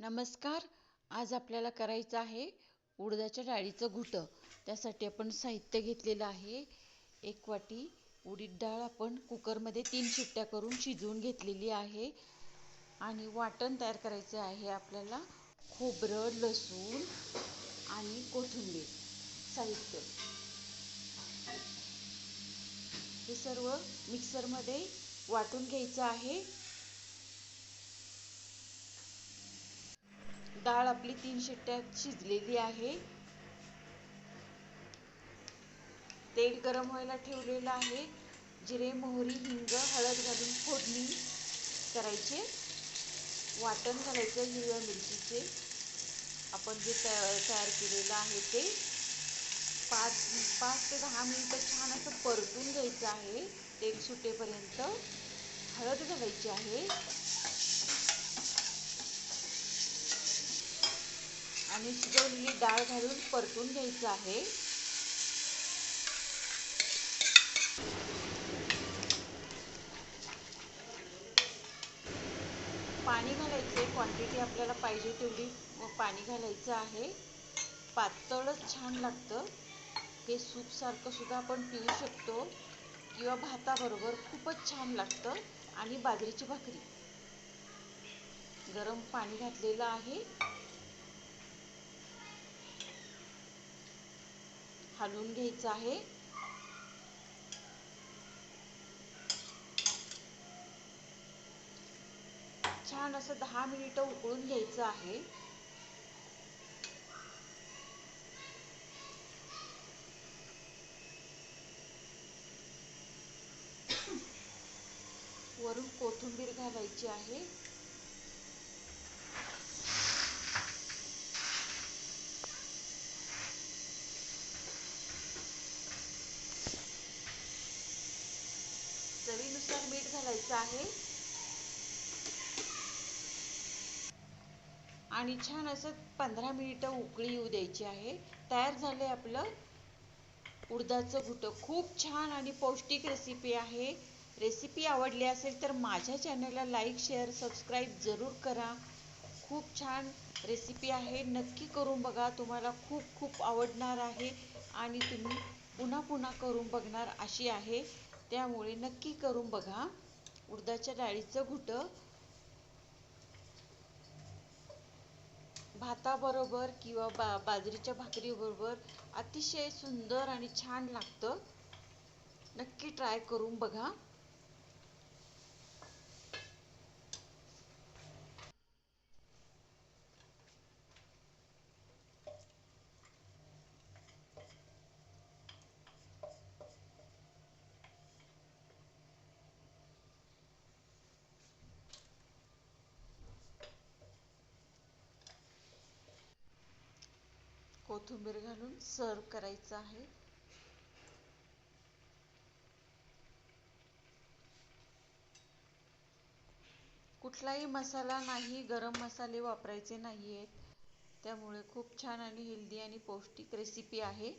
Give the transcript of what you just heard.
नमस्कार आज आपल्याला करायचं आहे उडदाच्या डाळीचं घुटं. त्यासाठी आपण साहित्य घेतलेलं आहे. एक वाटी उडीद डाळ आपण कुकरमध्ये तीन शिट्ट्या करून शिजवून घेतलेली आहे. आणि वाटण तयार करायचं आहे आपल्याला. खोबरं लसूण आणि कोथिंबीर. साहित्य. हे सर्व मिक्सरमध्ये वाटून घ्यायचं आहे. डाळ आपली तीन शिट्ट्यात शिजलेली आहे. तेल गरम व्हायला ठेवलेलं आहे. जिरे मोहरी हिंग हळद घालून फोडणी करायचे. वाटण घालायचं हिरव्या मिरचीचे. आपण जे तयार केलेलं आहे ते. पाच पाच ते दहा मिनिटं छान असं परतून घ्यायचं आहे. तेल सुटेपर्यंत हळद घालायची आहे. आणि शिजवलेली डाळ घालून परतून घ्यायचं आहे. पाणी घालायचे क्वांटिटी आपल्याला पाहिजे तेवढी पाणी घालायचं आहे. पातळच छान लागतं. हे सूपसारखं सुद्धा आपण पिऊ शकतो. किंवा भाताबरोबर खूपच छान लागतं. आणि बाजरीची भाकरी. गरम पाणी घातलेलं आहे. हलवून घ्यायचं आहे. छान असं दहा मिनिट उकळून घ्यायचं आहे. वरून कोथिंबीर घालायची आहे. चवीनुसार मीठ घालायचं आहे. आणि छान असं पंधरा मिनिटं उकळी येऊ द्यायची आहे. तयार झाले आपलं उडदाचं घुटं. खूप छान आणि पौष्टिक रेसिपी आहे. रेसिपी आवडली असेल तर माझ्या चॅनलला लाईक शेअर सबस्क्राईब जरूर करा. खूप छान रेसिपी आहे. नक्की करून बघा. तुम्हाला खूप खूप आवडणार आहे. आणि तुम्ही पुन्हा पुन्हा करून बघणार अशी आहे. त्यामुळे नक्की करून बघा. उडदाच्या डाळीचं घुटं. भाताबरोबर किंवा बा बाजरीच्या भाकरीबरोबर अतिशय सुंदर आणि छान लागतं. नक्की ट्राय करून बघा. कोथिंबीर घालून सर्व करायचं आहे. कुठलाही मसाला नाही गरम मसाले वापरायचे नाही आहेत त्यामुळे खूप छान आणि हेल्दी आणि पौष्टिक रेसिपी आहे.